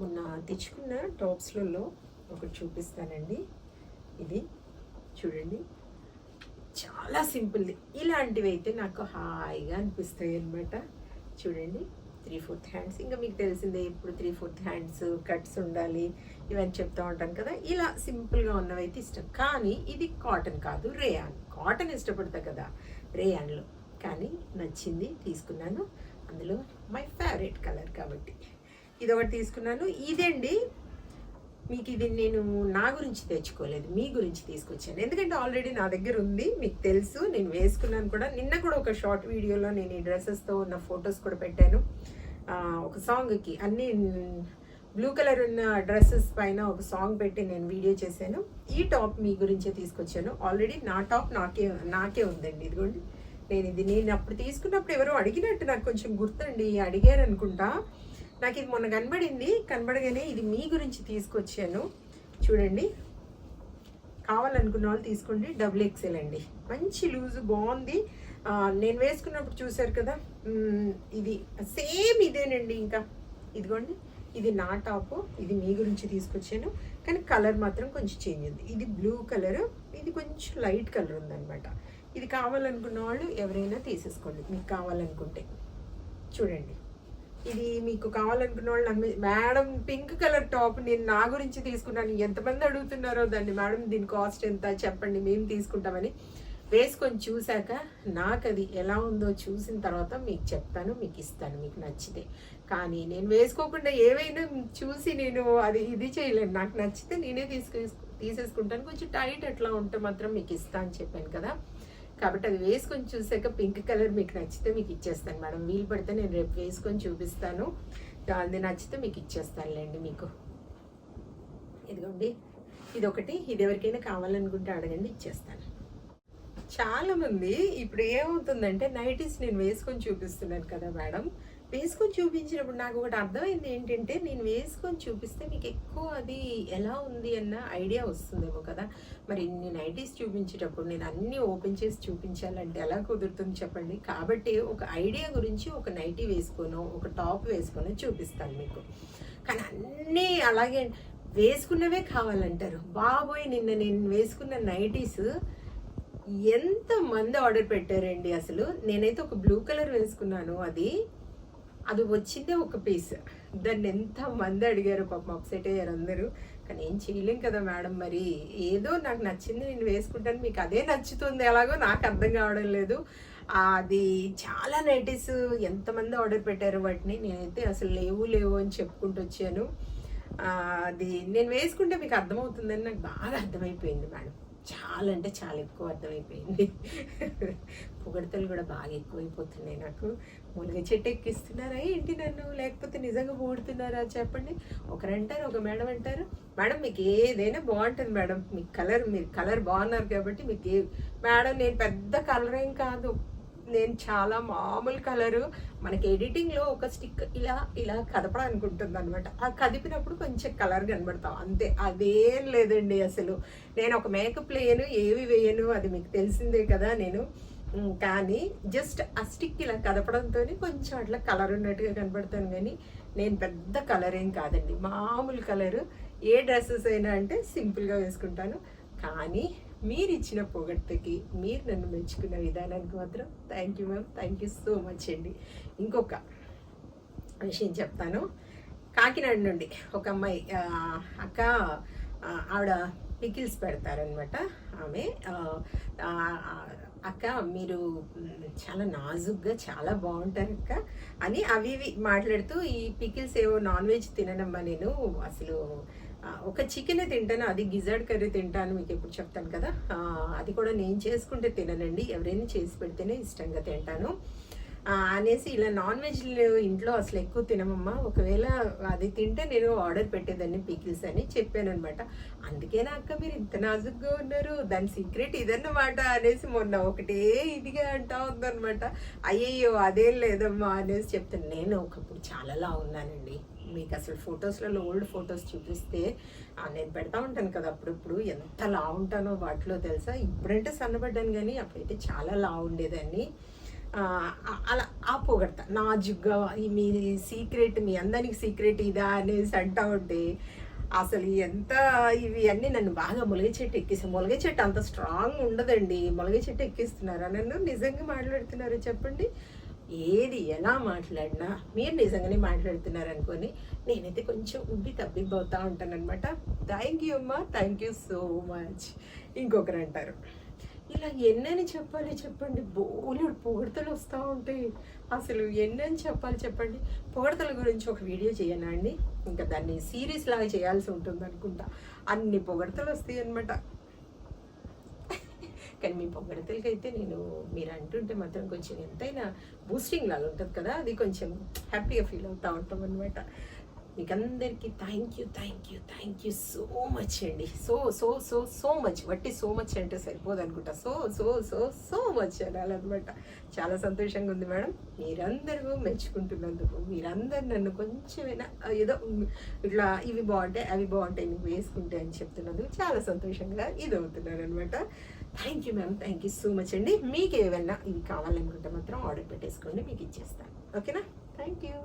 మొన్న తెచ్చుకున్న టాప్స్లలో ఒకటి చూపిస్తానండి. ఇది చూడండి. చాలా సింపుల్ది. ఇలాంటివి అయితే నాకు హాయిగా అనిపిస్తాయి అనమాట చూడండి. Three fourth hands. ఇంకా మీకు తెలిసిందే ఇప్పుడు త్రీ ఫోర్త్ హ్యాండ్స్ కట్స్ ఉండాలి ఇవన్నీ చెప్తా ఉంటాను కదా. ఇలా సింపుల్గా ఉన్నవి అయితే ఇష్టం. కానీ ఇది కాటన్ కాదు రేయాన్. కాటన్ ఇష్టపడతా కదా రేయాన్లో. కానీ నచ్చింది తీసుకున్నాను. అందులో మై ఫేవరెట్ కలర్ కాబట్టి. ఇది ఒకటి తీసుకున్నాను. ఇదండి మీకు ఇది నేను నా గురించి తెచ్చుకోలేదు మీ గురించి తీసుకొచ్చాను. ఎందుకంటే ఆల్రెడీ నా దగ్గర ఉంది మీకు తెలుసు నేను వేసుకున్నాను కూడా. నిన్న కూడా ఒక షార్ట్ వీడియోలో నేను ఈ డ్రెస్సెస్తో ఉన్న ఫొటోస్ కూడా పెట్టాను. ఒక సాంగ్కి అన్ని బ్లూ కలర్ ఉన్న డ్రెస్సెస్ పైన ఒక సాంగ్ పెట్టి నేను వీడియో చేశాను. ఈ టాప్ మీ గురించే తీసుకొచ్చాను. ఆల్రెడీ నా టాప్ నాకే నాకే ఉందండి ఇదిగోండి. నేను ఇది నేను అప్పుడు తీసుకున్నప్పుడు ఎవరో అడిగినట్టు నాకు కొంచెం గుర్తండి అడిగారు అనుకుంటా నాకు ఇది మొన్న కనబడింది. కనబడగానే ఇది మీ గురించి తీసుకొచ్చాను. చూడండి. కావాలనుకున్న వాళ్ళు తీసుకోండి. డబుల్ ఎక్సెల్ అండి. మంచి లూజ్ బాగుంది. నేను వేసుకున్నప్పుడు చూసారు కదా? ఇది సేమ్ ఇదేనండి ఇంకా. ఇదిగోండి. ఇది నా టాప్. ఇది మీ గురించి తీసుకొచ్చాను. కానీ కలర్ మాత్రం కొంచెం చేంజ్ ఉంది. ఇది బ్లూ కలర్. ఇది కొంచెం లైట్ కలర్ ఉందన్నమాట. ఇది కావాలనుకున్న వాళ్ళు ఎవరైనా తీసేసుకోండి. మీకు కావాలనుకుంటే. చూడండి. ఇది మీకు కావాలనుకున్న వాళ్ళు నమ్మే మేడం పింక్ కలర్ టాప్ నేను నా గురించి తీసుకున్నాను. ఎంతమంది అడుగుతున్నారో దాన్ని మేడం దీని కాస్ట్ ఎంత చెప్పండి మేము తీసుకుంటామని వేసుకొని చూశాక నాకు అది ఎలా ఉందో చూసిన తర్వాత మీకు చెప్తాను మీకు ఇస్తాను మీకు నచ్చితే. కానీ నేను వేసుకోకుండా ఏవైనా చూసి నేను అది ఇది చేయలేను. నాకు నచ్చితే నేనే తీసుకు తీసేసుకుంటాను. కొంచెం టైట్ అట్లా ఉంటే మాత్రం మీకు ఇస్తా అని చెప్పాను కదా. కాబట్టి అది వేసుకొని చూసాక పింక్ కలర్ మీకు నచ్చితే మీకు ఇచ్చేస్తాను మేడం. వీలు పడితే నేను రేపు వేసుకొని చూపిస్తాను. అది నచ్చితే మీకు ఇచ్చేస్తానులేండి మీకు. ఇదిగోండి. ఇది ఒకటి ఇది ఎవరికైనా కావాలనుకుంటే అడగండి ఇచ్చేస్తాను. చాలామంది ఇప్పుడు ఏమవుతుందంటే నైటీస్ నేను వేసుకొని చూపిస్తున్నాను కదా మేడం. వేసుకొని చూపించినప్పుడు నాకు ఒకటి అర్థమైంది ఏంటంటే నేను వేసుకొని చూపిస్తే మీకు ఎక్కువ అది ఎలా ఉంది అన్న ఐడియా వస్తుందేమో కదా. మరి నేను నైటీస్ చూపించేటప్పుడు నేను అన్నీ ఓపెన్ చేసి చూపించాలంటే ఎలా కుదురుతుంది చెప్పండి? కాబట్టి ఒక ఐడియా గురించి ఒక నైటీ వేసుకోనో ఒక టాప్ వేసుకొని చూపిస్తాను మీకు. కానీ అన్నీ అలాగే వేసుకున్నవే కావాలంటారు. బాబోయ్ నిన్న నేను వేసుకున్న నైటీస్ ఎంత మంది ఆర్డర్ పెట్టారండి అసలు. నేనైతే ఒక బ్లూ కలర్ వేసుకున్నాను అది. అది వచ్చిందే ఒక పీస్ దాన్ని ఎంత మంది అడిగారు పాపం అప్సెట్ అయ్యారు అందరూ. కానీ ఏం చేయలేం కదా మేడం మరి. ఏదో నాకు నచ్చింది నేను వేసుకుంటాను మీకు అదే నచ్చుతుంది ఎలాగో నాకు అర్థం కావడం లేదు. అది చాలా నైటీస్ ఎంతమంది ఆర్డర్ పెట్టారు వాటిని నేనైతే అసలు లేవు లేవు అని చెప్పుకుంటూ వచ్చాను. అది నేను వేసుకుంటే మీకు అర్థమవుతుందని నాకు బాగా అర్థమైపోయింది మేడం. చాలా అంటే చాలా ఎక్కువ అర్థమైపోయింది. పొగడతలు కూడా బాగా ఎక్కువైపోతున్నాయి నాకు. మూలిగ చెట్టు ఎక్కిస్తున్నారా ఏంటి నన్ను? లేకపోతే నిజంగా పొగుడుతున్నారా చెప్పండి. ఒకరంటారు ఒక మేడం అంటారు. మేడం మీకు ఏదైనా బాగుంటుంది మేడం. మీ కలర్ మీరు కలర్ బాగున్నారు కాబట్టి మీకు ఏ మేడం నేను పెద్ద కలర్ ఏం కాదు. నేను చాలా మామూలు కలరు. మనకి ఎడిటింగ్లో ఒక స్టిక్ ఇలా ఇలా కదపడానికి ఉంటుంది అనమాట ఆ కదిపినప్పుడు కొంచెం కలర్ కనబడతాం. అంతే. అదేం లేదండి అసలు. నేను ఒక మేకప్ లేను ఏవి వేయను అది మీకు తెలిసిందే కదా నేను. కానీ జస్ట్ ఆ స్టిక్ ఇలా కదపడంతో కొంచెం అట్లా కలర్ ఉన్నట్టుగా కనబడతాను కానీ నేను పెద్ద కలర్ ఏం కాదండి. మామూలు కలరు. ఏ డ్రెస్సెస్ అయినా అంటే సింపుల్గా వేసుకుంటాను. కానీ మీరు ఇచ్చిన పొగడ్తకి మీరు నన్ను మెచ్చుకున్న విధానానికి మాత్రం thank you ma'am thank you so much అండి. ఇంకొక విషయం చెప్తాను. కాకినాడ నుండి ఒక అమ్మాయి అక్క ఆవిడ పికిల్స్ పెడతారనమాట ఆమె. అక్క మీరు చాలా నాజుగ్గా చాలా బాగుంటారు అక్క అని అవి ఇవి మాట్లాడుతూ ఈ పికిల్స్ ఏవో నాన్ వెజ్ తిననమ్మా నేను. అసలు ఒక చికెన్ తింటాను అది గిజర్డ్ కర్రీ తింటాను మీకు ఎప్పుడు చెప్తాను కదా. అది కూడా నేను చేసుకుంటే తిననండి. ఎవరైనా చేసి పెడితేనే ఇష్టంగా తింటాను. అనేసి ఇలా నాన్ వెజ్ ఇంట్లో అసలు ఎక్కువ తినమమ్మా. ఒకవేళ అది తింటే నేను ఆర్డర్ పెట్టేదాన్ని పికిల్స్ అని చెప్పాను అనమాట అందుకేనా అక్క మీరు ఇంత నాజుగ్గా ఉన్నారు. దాని సీక్రెట్ ఇదన్నమాట అనేసి మొన్న ఒకటే ఇదిగా అంటా ఉందనమాట అయ్యయ్యో అదేం లేదమ్మా అనేసి చెప్తాను. నేను ఒకప్పుడు చాలా లా ఉన్నానండి. మీకు అసలు ఫొటోస్లలో ఓల్డ్ ఫొటోస్ చూపిస్తే నేను పెడతా ఉంటాను కదా అప్పుడప్పుడు. ఎంత లా ఉంటానో వాటిలో తెలుసా? ఇప్పుడంటే సన్నబడ్డాను కానీ అప్పుడైతే చాలా లా ఉండేదాన్ని. అలా ఆ నాజుగ్గా మీ సీక్రెట్ మీ అందరికి సీక్రెట్ ఇదా అనేసి అంటా ఉంటే అసలు ఎంత ఇవి అన్నీ నన్ను బాగా ములగ చెట్టు ఎక్కిస్తాను ములగ చెట్టు అంత స్ట్రాంగ్ ఉండదండి. ములగ చెట్టు ఎక్కిస్తున్నారా? నన్ను నిజంగా మాట్లాడుతున్నారు చెప్పండి. ఏది ఎలా మాట్లాడినా మీరు నిజంగానే మాట్లాడుతున్నారు అనుకొని నేనైతే కొంచెం ఉబ్బి తబ్బిబ్బవుతా ఉంటాననమాట థ్యాంక్ యూ అమ్మా. థ్యాంక్ యూ సో మచ్ ఇంకొకరు అంటారు ఇలా ఎన్నని చెప్పాలి చెప్పండి. బోలెడు పొగడతలు వస్తూ ఉంటాయి. అసలు ఎన్నని చెప్పాలి చెప్పండి. పొగడతల గురించి ఒక వీడియో చేయనా అండి? ఇంకా దాన్ని సీరీస్ లాగా చేయాల్సి ఉంటుంది అనుకుంటా. అన్ని పొగడతలు వస్తాయి అనమాట కానీ మీ పొగడతలకైతే నేను మీరు అంటుంటే మాత్రం కొంచెం ఎంతైనా బూస్టింగ్ లాగా ఉంటుంది కదా. అది కొంచెం హ్యాపీగా ఫీల్ అవుతూ ఉంటాం అనమాట మీకు అందరికీ thank you thank you thank you so much అండి. So so so so much వట్టి సో మచ్ అంటే సరిపోదు అనుకుంటా so so so so much అనాలన్నమాట. చాలా సంతోషంగా ఉంది మేడం. మీరందరూ మెచ్చుకుంటున్నందుకు మీరందరూ నన్ను కొంచెమైనా ఏదో ఇట్లా ఇవి బాగుంటాయి అవి బాగుంటాయి నువ్వు వేసుకుంటే అని చెప్తున్నందుకు చాలా సంతోషంగా ఇది అవుతున్నాను అనమాట thank you ma'am thank you so much అండి. మీకు ఏమైనా ఇవి కావాలనుకుంటే మాత్రం ఆర్డర్ పెట్టేసుకోండి మీకు ఇచ్చేస్తాను. ఓకేనా థ్యాంక్ యూ